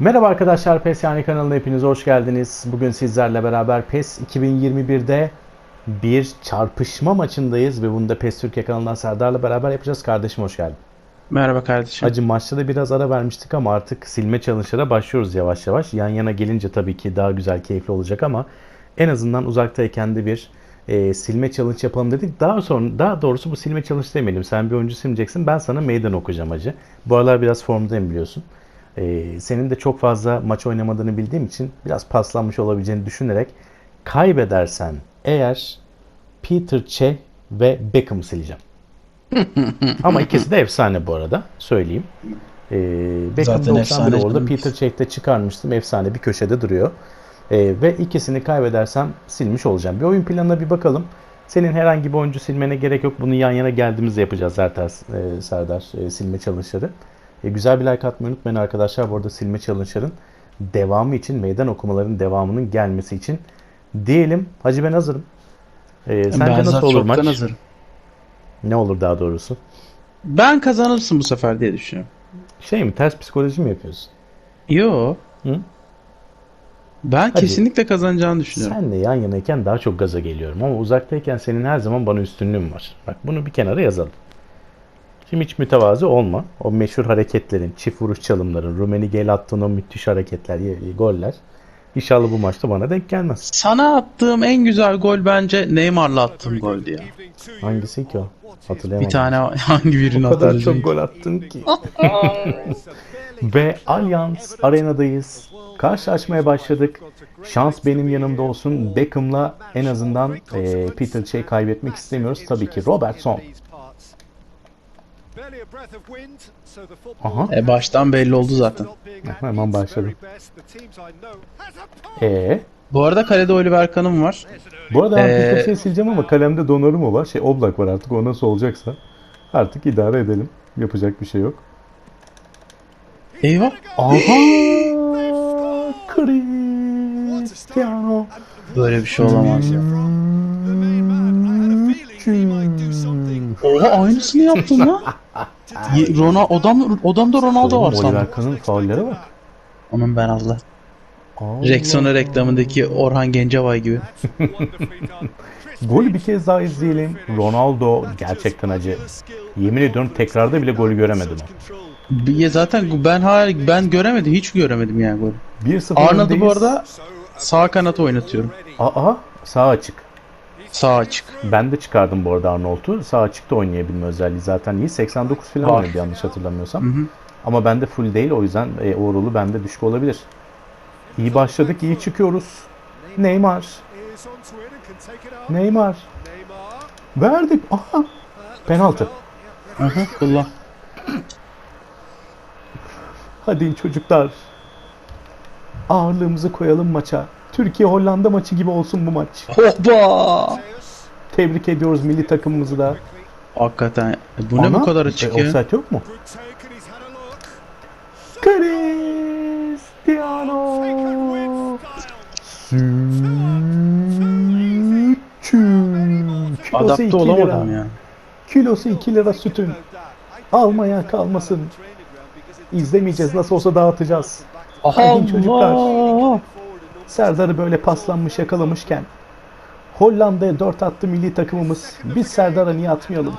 Merhaba arkadaşlar PES Yani kanalına hepiniz hoş geldiniz. Bugün sizlerle beraber PES 2021'de bir çarpışma maçındayız ve bunu da PES Türkiye kanalından Serdar'la beraber yapacağız. Kardeşim hoş geldin. Merhaba kardeşim. Hacı maçta da biraz ara vermiştik ama artık silme challenge'lara başlıyoruz yavaş yavaş. Yan yana gelince tabii ki daha güzel, keyifli olacak ama en azından uzaktayken de bir e, silme challenge yapalım dedik. Daha sonra daha doğrusu bu silme challenge demeyelim. Sen bir oyuncu silmeyeceksin. Ben sana meydan okuyacağım hacı. Bu aralar biraz formdayım biliyorsun. E, senin de çok fazla maç oynamadığını bildiğim için biraz paslanmış olabileceğini düşünerek kaybedersen eğer Peter Cech ve Beckham'ı sileceğim. Ama ikisi de efsane bu arada. Söyleyeyim. Ee, Beckham Zaten 91 efsane orada. Peter Cech'te çıkarmıştım. Efsane bir köşede duruyor. Ee, ve ikisini kaybedersem silmiş olacağım. Bir oyun planına bir bakalım. Senin herhangi bir oyuncu silmene gerek yok. Bunu yan yana geldiğimizde yapacağız zaten e, Serdar e, silme challenge'ları. E, güzel bir like atmayı unutmayın arkadaşlar. Bu arada silme challenge'ların devamı için, meydan okumaların devamının gelmesi için diyelim. Hacı ben hazırım. E, sence ben nasıl olur maç? hazırım. Ne olur daha doğrusu? Ben kazanırsın bu sefer diye düşünüyorum. Şey mi ters psikoloji mi yapıyorsun? Yo. Hı? Ben Hadi. kesinlikle kazanacağını düşünüyorum. Senle yan yanayken daha çok gaza geliyorum ama uzaktayken senin her zaman bana üstünlüğün var. Bak bunu bir kenara yazalım. Şimdi hiç mütevazı olma. O meşhur hareketlerin, çift vuruş çalımların, Rummenigge'yle attığın o müthiş hareketler, goller. İnşallah bu maçta bana denk gelmez. Sana attığım en güzel gol bence Neymar'la attığım goldü ya. Hangisi ki o? Hatırlayamadım. Bir tane hangi birini O kadar çok hatırlayacağım. gol attın ki. Ve Allianz Arena'dayız. Karşılaşmaya başladık. Şans benim yanımda olsun. Beckham'la en azından e, Peter Cech kaybetmek istemiyoruz. Tabii ki Robertson. Aha. E baştan belli oldu zaten. Hemen başladım. E Bu arada kalede Oliver Kahn'ım var. bu arada Ee, Peter Cech'i sileceğim ama kalemde Donnarumma var. Şey Oblak var artık. O nasıl olacaksa. Artık idare edelim. Yapacak bir şey yok. Eyvah. Aha! Cristiano. Böyle bir şey olamaz ya. Oha aynısını yaptın lan. Rona odam odamda Ronaldo var sandım. Oliver Kahn'ın faullere bak. Onun ben Allah. Rexona reklamındaki Orhan Gencebay gibi. Golü bir kez daha izleyelim. Ronaldo gerçekten acı. Yemin ediyorum tekrarda bile golü göremedim. Bir- Zaten ben hala ben göremedim hiç göremedim yani golü. 1-0 Arnold'u bu arada sağ kanat oynatıyorum. Aa sağ açık. Sağ açık. Ben de çıkardım bu arada Arnold'u. Sağ açıkta oynayabilme özelliği zaten iyi. 89 falan oynadı yanlış hatırlamıyorsam. Hı hı. Ama bende full değil o yüzden e, overall'u bende düşük olabilir. İyi başladık, iyi çıkıyoruz. Neymar, Neymar. Verdik. Aha. Penaltı. Aha, kullan. Hadi çocuklar. Ağırlığımızı koyalım maça. Türkiye Hollanda maçı gibi olsun bu maç. Hoppa! Tebrik ediyoruz milli takımımızı da. Hakikaten bu ne Ana, bu kadar e, açık ya? offside yok mu? Cristiano. Sütçü. Kilosu Adapte 2 olamadım ya. Kilosu 2 lira sütün. Almaya kalmasın. İzlemeyeceğiz. Nasıl olsa dağıtacağız. Hadi çocuklar. Serdar'ı böyle paslanmış yakalamışken Hollanda'ya 4 attı milli takımımız. Biz Serdar'a niye atmayalım?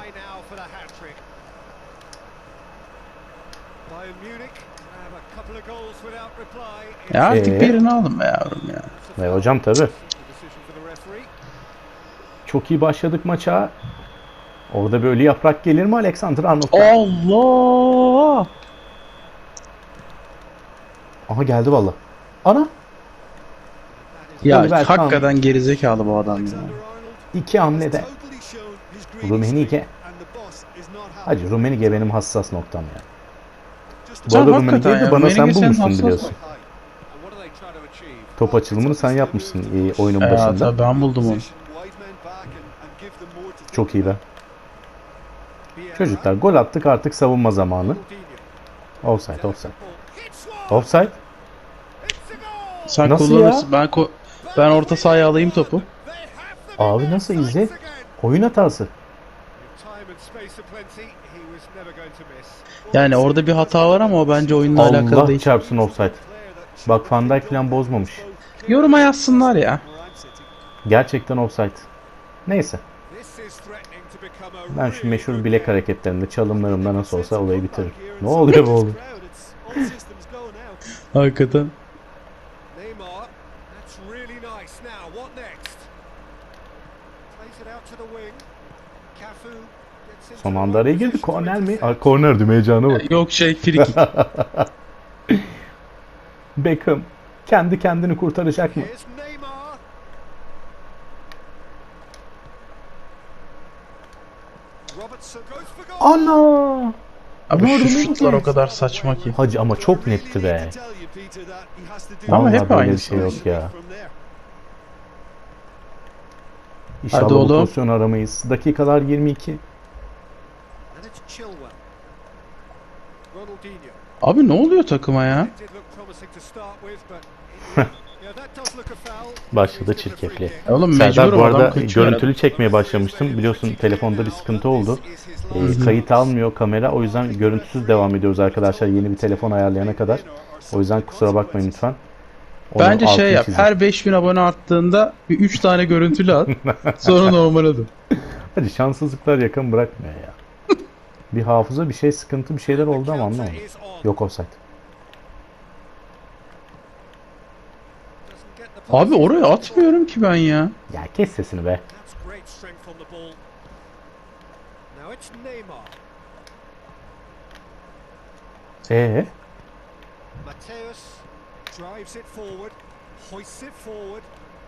Ya artık Ee? birini alın be yavrum ya. Ve hocam tabi. Çok iyi başladık maça. Orada böyle yaprak gelir mi Alexander Arnold'dan? Allah! Aha geldi valla. Ana. Ya Oliver Kahn. hakikaten gerizekalı bu adam ya. iki hamlede. Rummenigge. Hacı Rummenigge benim hassas noktam ya. Bu Sen arada Rummenigge'yi de ya, bana sen Rummenigge senin bulmuşsun hassas biliyorsun. Top açılımını sen yapmışsın e, oyunun Ya başında. tabii ben buldum onu. Çok iyi be. Çocuklar gol attık artık savunma zamanı. Offside offside. Offside. Sen Nasıl kullanırsın. Ben ko- ben orta sahaya alayım topu. Abi nasıl izle? Oyun hatası. Yani orada bir hata var ama o bence oyunla alakalı Allah değil. çarpsın offside. Bak Van Dijk falan bozmamış. Yoruma yazsınlar ya. Gerçekten offside. Neyse. Ben şu meşhur bilek hareketlerinde çalımlarımda nasıl olsa olayı bitiririm. Ne oluyor bu oğlum? Hakikaten. Neymar, that's really nice. Now, what next? Plays it out to the wing. Cafu gets into Son araya girdi. Korner mi? Aa, korner değil heyecanı bak. Yok şey frikik. Beckham kendi kendini kurtaracak mı? Ana! Abi şu şutlar o kadar saçma ki. Hacı ama çok netti be. Ama Vallahi hep aynı şey yok ya. Hadi İnşallah bu oğlum. pozisyonu aramayız. Dakikalar 22. And it's Chilwell. Ronaldinho. Abi ne oluyor takıma ya? Başladı. E Oğlum Serdar bu arada görüntülü çekmeye başlamıştım. Biliyorsun telefonda bir sıkıntı oldu. Ee, kayıt almıyor kamera. O yüzden görüntüsüz devam ediyoruz arkadaşlar yeni bir telefon ayarlayana kadar. O yüzden kusura bakmayın lütfen. Onu Bence şey yap. çizin. Her 5000 abone arttığında bir 3 tane görüntülü at. Sonra normale dön. Hadi şanssızlıklar yakın bırakmıyor ya. Bir hafıza bir şey sıkıntı bir şeyler oldu ama anlamadım. Yok offside. Abi oraya atmıyorum ki ben ya. Ya kes sesini be. Ee, Mateus drives it forward, hoists it forward.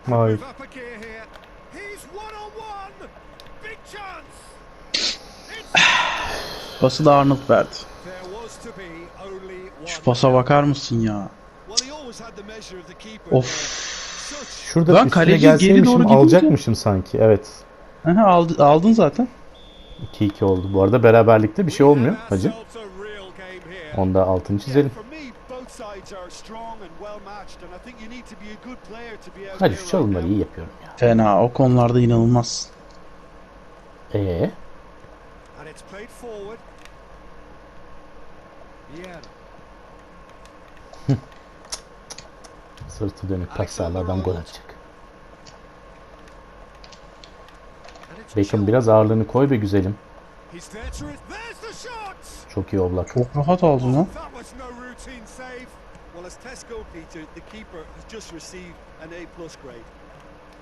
Move up a gear here. He's one on one. Big chance. Pası da Arnold verdi. Şu pasa bakar mısın ya? Of. Şurada Lan kaleci geri doğru alacakmışım sanki. Evet. Aha, aldı, aldın zaten. 2-2 oldu. Bu arada beraberlikte bir şey olmuyor hacı. Onda altını çizelim. Hadi şu çalımları iyi yapıyorum ya. Fena. O konularda inanılmaz. Ee, And it's played forward. Vieira. sırtı dönük paslarla adam gol atacak. Beckham biraz ağırlığını koy be güzelim. Çok iyi oblak. Çok rahat aldın lan.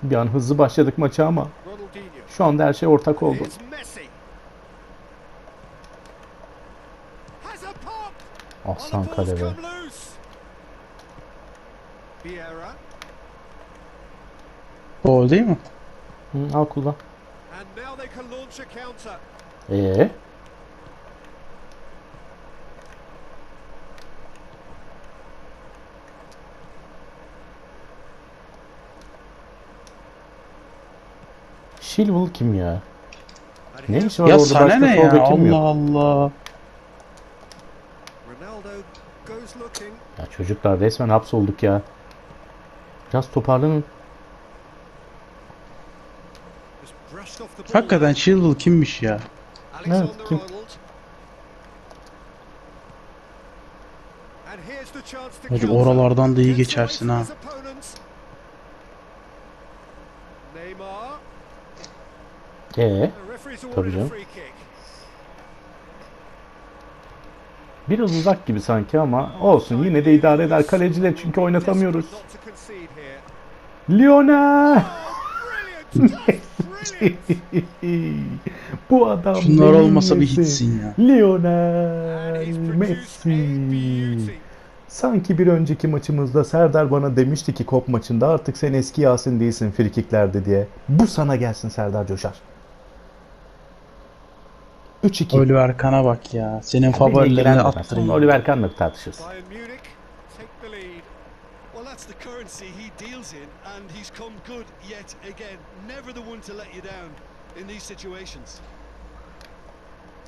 Bir an hızlı başladık maça ama şu anda her şey ortak oldu. Here's Messi. Has a ball's kale be. Gol değil mi? Hı, al kullan. Ee, Chilwell kim ya? Ne işi var Ya orada sana başka ne ya? Allah Allah. Ya çocuklar resmen hapsolduk ya. Biraz toparlanın. Hakikaten Chilwell kimmiş ya? Evet, kim? Counter. oralardan da iyi geçersin ha. Ee, Tabii canım. Biraz uzak gibi sanki ama olsun yine de idare eder kaleciler çünkü oynatamıyoruz. Brilliant! Bu adam Şunlar olmasa bir hitsin ya. Lionel Messi. Sanki bir önceki maçımızda Serdar bana demişti ki kop maçında artık sen eski Yasin değilsin frikiklerde diye. Bu sana gelsin Serdar Coşar. 3-2. Oliver Kahn'a bak ya. Senin favorilerini attırayım. Oliver Kahn'la tartışırız. Bayern Munich take the lead. Well, that's the currency he deals in, and he's come good yet again. Never the one to let you down in these situations.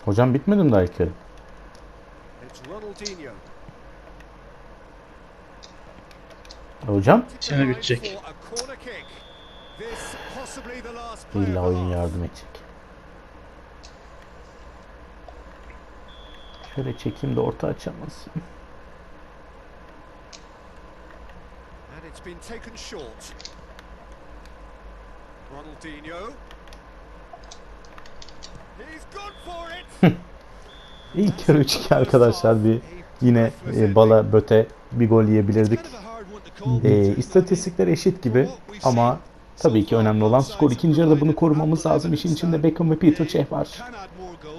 Hocam bitmedi mi daha ilk yarı? It's Ronaldinho. Hocam Şimdi bitecek. İlla oyun yardım edecek. Şöyle çekeyim de orta açamaz. And it's been taken short. Ronaldinho. He's gone for it. İlk yarı 3-2 arkadaşlar bir yine e, bala böte bir gol yiyebilirdik. E, istatistikler eşit gibi ama tabii ki önemli olan skor. İkinci yarıda bunu korumamız lazım. İşin içinde Beckham ve Peter Cech var.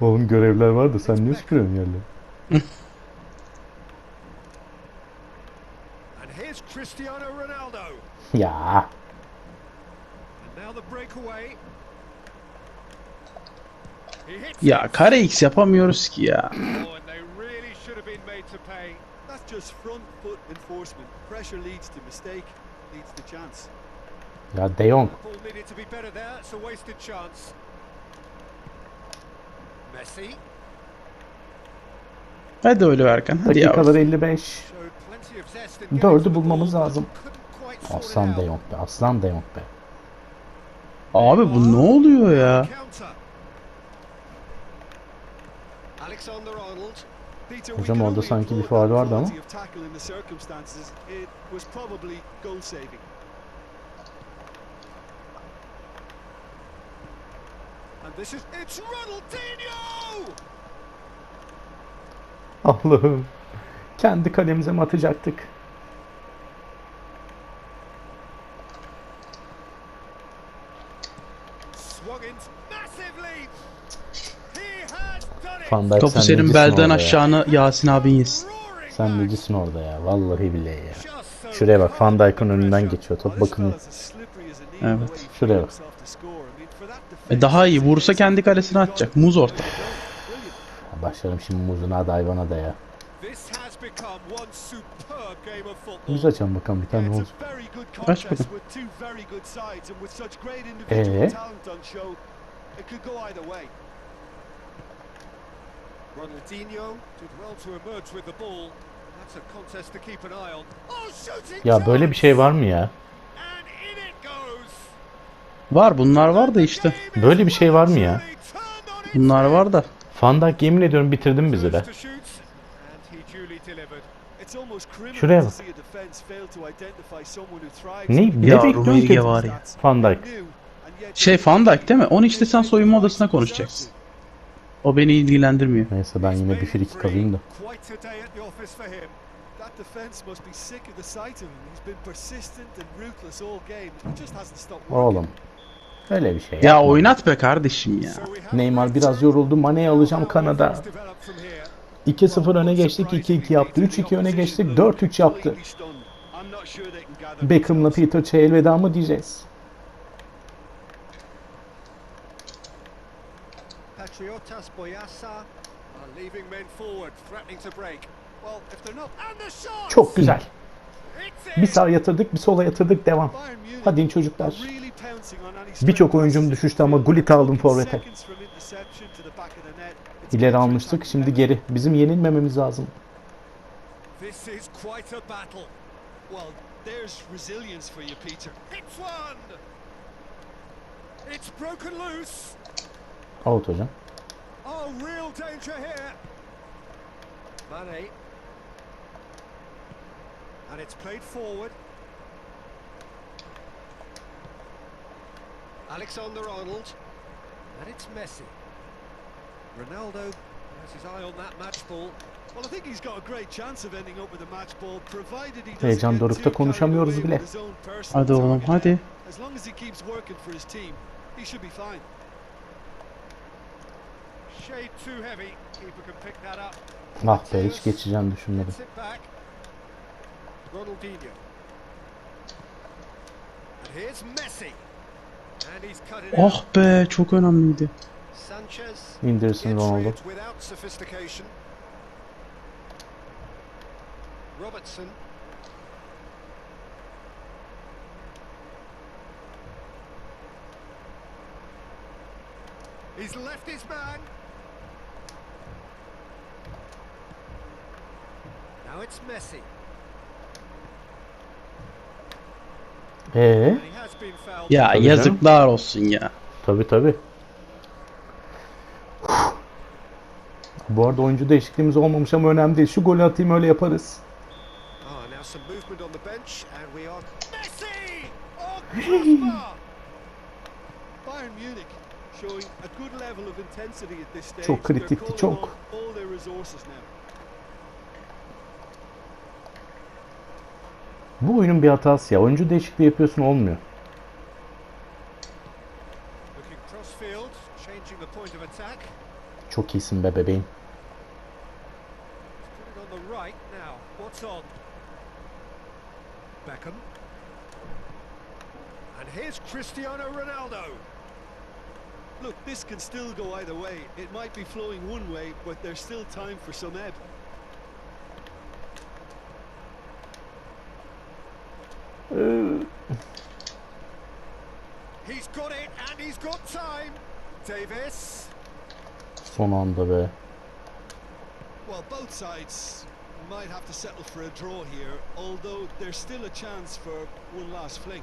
Oğlum görevler var da sen niye süpürüyorsun yerleri? And here's Cristiano Ronaldo. Ya And now the breakaway. He hits Ya kare X yapamıyoruz ki ya. Oh, and they really should have been made to pay. That's just front foot enforcement. Pressure leads to mistake, leads to chance. ya De Jong. Ball needed to be better there. It's a wasted chance. Messi Hadi öyle Erkan hadi. Dakikalar 55. showed plenty of zest in getting Dördü bulmamız lazım. Aslan De out. Jong be. Aslan De Jong be. Abi bu ne oluyor ya? Hocam orada sanki bir that vardı ama. And this is it's Ronaldinho! Allah'ım. Kendi kalemize mi atacaktık? Swung in massively. He has done it. Van Dijk Topu sen senin necisin belden orada ya? aşağına Yasin abin yesin. Sen necisin orada ya? Vallahi billahi ya. Şuraya bak Van Dijk'ın önünden geçiyor top. Bakın Evet. Şuraya bak. E daha iyi vursa kendi kalesine atacak. Muz orta. Başlarım şimdi muzuna da hayvana da ya. Muz açalım bakalım bir tane good Aç bakalım. Ee? on. Oh, Ya böyle bir şey var mı ya? And in it goes. Var bunlar var da işte. Böyle bir şey var mı ya? Bunlar var da. Van Dijk yemin ediyorum bitirdin bizi criminal Şuraya bak. Ne, ne Ya bekliyorsun ki? var ya. Yet Şey Van Dijk değil mi? Onu işte sen soyunma odasına konuşacaksın. O beni ilgilendirmiyor. Neyse ben yine bir frikik alayım da. That defense must be sick of the sight of him. He's been persistent and ruthless all game. He just hasn't stopped working. Oğlum. Öyle bir şey Ya yapma. oynat be kardeşim ya. Neymar biraz yoruldu. Mane'yi alacağım Kanada. things develop from here. 2-0 öne geçtik. 2-2 yaptı. 3-2 öne geçtik. 4-3 yaptı. Beckham'la Peter Cech elveda mı diyeceğiz? Patriotas Boyasa are leaving men forward, threatening to break. Well, if they're not, and the shot. Çok güzel. Bir in. sağa yatırdık, bir sola yatırdık. Devam. Hadi çocuklar. Birçok oyuncum düşüştü ama Gullit aldım forvete. İleri almıştık. Şimdi geri. Bizim yenilmememiz lazım. This is quite a battle. Well, there's resilience for you, Peter. It's one. It's broken loose. Out hocam. Oh, real danger here. Mane. And it's played forward. Alexander Arnold. And it's Messi. Ronaldo has his eye on that match ball. Well, I think he's got a great chance of ending up with a match ball, provided he doesn't Heyecan dorukta konuşamıyoruz bile. Hadi oğlum hadi. As long as he keeps working for his team, he should be fine. Shade too heavy. Keeper can pick that up. Ah be hiç geçeceğim düşünmedim. Gets it. Ronaldinho. And here's Messi. And he's cut it out. Oh be çok önemliydi. Sanchez İndirsin Ronaldo. without sophistication. Robertson. He's left his man. Now it's Messi. Ee. Ya Tabii yazıklar olsun ya. tabii tabii. Bu arada oyuncu değişikliğimiz olmamış ama önemli değil. Şu golü atayım öyle yaparız. Ah, now some movement on the bench, and we are Messi. Oh, crossbar! Bayern Munich showing a good level of intensity at this stage. Çok They're kritikti, calling çok. on all their resources now. Bu oyunun bir hatası ya. Oyuncu değişikliği yapıyorsun olmuyor. Çok iyisin be bebeğim. Beckham. And here's Cristiano Ronaldo. Look, this can still go either way. It might be flowing one way, but there's still time for some ebb. He's got it, and he's got time. Davis. Son anda be. Well, both sides might have to settle for a draw here, although there's still a chance for one last fling.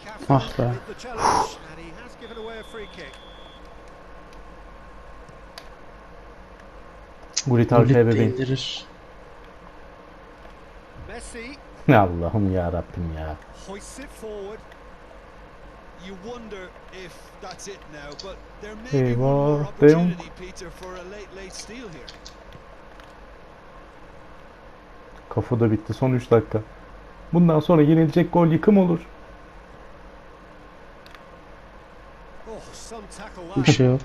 Careful Ah be. with the challenge, and he has given away a free kick. Gullit arkaya Gullit de bebeğim. indirir. Allah'ım ya Rabbim ya. Eyvah, more De Jong. opportunity, Peter, for a late, late steal here. Kafa da bitti son 3 dakika. Bundan sonra yenilecek gol yıkım olur. Bir şey yok.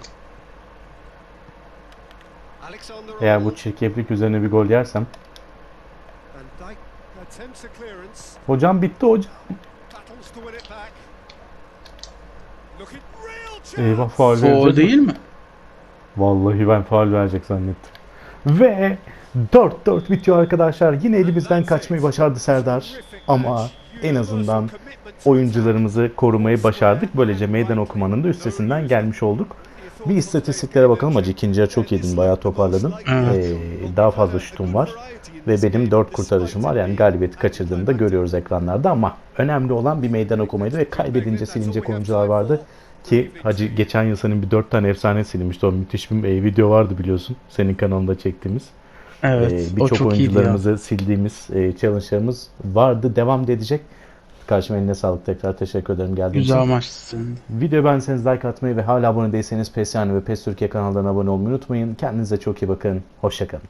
Eğer bu çirkeflik üzerine bir gol yersem. Van Dijk attempts a clearance. Hocam bitti hocam. Eyvah faul Foul değil mi? Vallahi ben faul verecek zannettim. Ve 4-4 bitiyor arkadaşlar. Yine elimizden kaçmayı başardı Serdar. Ama en azından oyuncularımızı korumayı başardık. Böylece meydan okumanın da üstesinden gelmiş olduk. Bir istatistiklere bakalım. Acı ikinci yarı çok iyiydin. Bayağı toparladın. Evet. Ee, daha fazla şutum var. Ve benim 4 kurtarışım var. Yani galibiyeti kaçırdığımı da görüyoruz ekranlarda ama önemli olan bir meydan okumaydı ve kaybedince silinecek oyuncular vardı. Ki Hacı geçen yıl senin bir 4 tane efsane silinmişti. O müthiş bir e, video vardı biliyorsun. Senin kanalında çektiğimiz. Evet. Ee, Birçok oyuncularımızı sildiğimiz e, challenge'larımız vardı. Devam da edecek. Karşıma eline sağlık tekrar. Teşekkür ederim geldiğiniz Güzel için. senin. de. Video beğenseniz like atmayı ve hala abone değilseniz PES Yani ve PES Türkiye kanallarına abone olmayı unutmayın. Kendinize çok iyi bakın. Hoşçakalın.